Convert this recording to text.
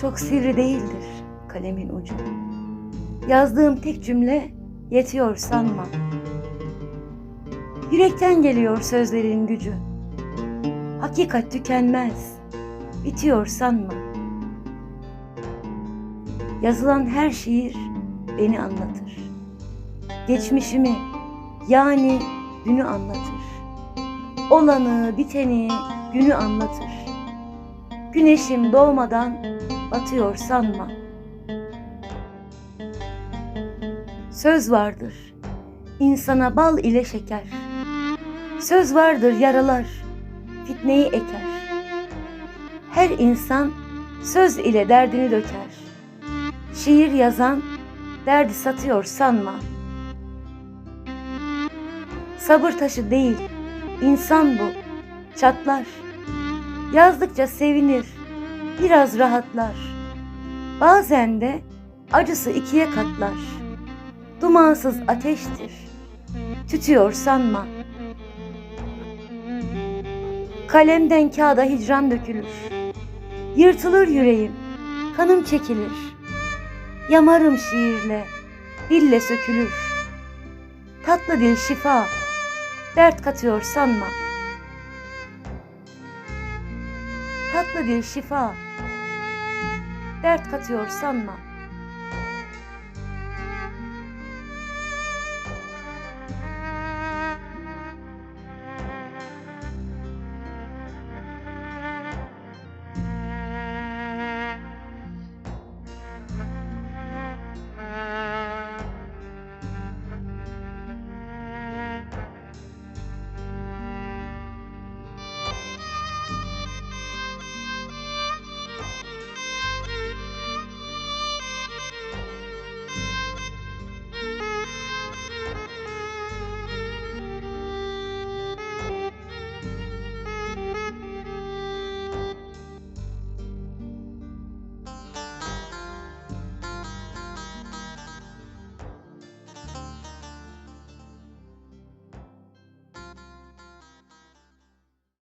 Çok sivri değildir kalemin ucu. Yazdığım tek cümle yetiyor sanma. Yürekten geliyor sözlerin gücü. Hakikat tükenmez, bitiyor sanma. Yazılan her şiir beni anlatır. Geçmişimi yani dünü anlatır. Olanı, biteni, günü anlatır. Güneşim doğmadan batıyor sanma. Söz vardır, insana bal ile şeker. Söz vardır yaralar, fitneyi eker. Her insan söz ile derdini döker. Şiir yazan derdi satıyor sanma. Sabır taşı değil, insan bu, çatlar. Yazdıkça sevinir, biraz rahatlar. Bazen de acısı ikiye katlar. Dumansız ateştir, tütüyor sanma. Kalemden kağıda hicran dökülür. Yırtılır yüreğim, kanım çekilir. Yamarım şiirle, dille sökülür. Tatlı dil şifa, dert katıyor sanma. Tatlı dil şifa, dert katıyor sanma.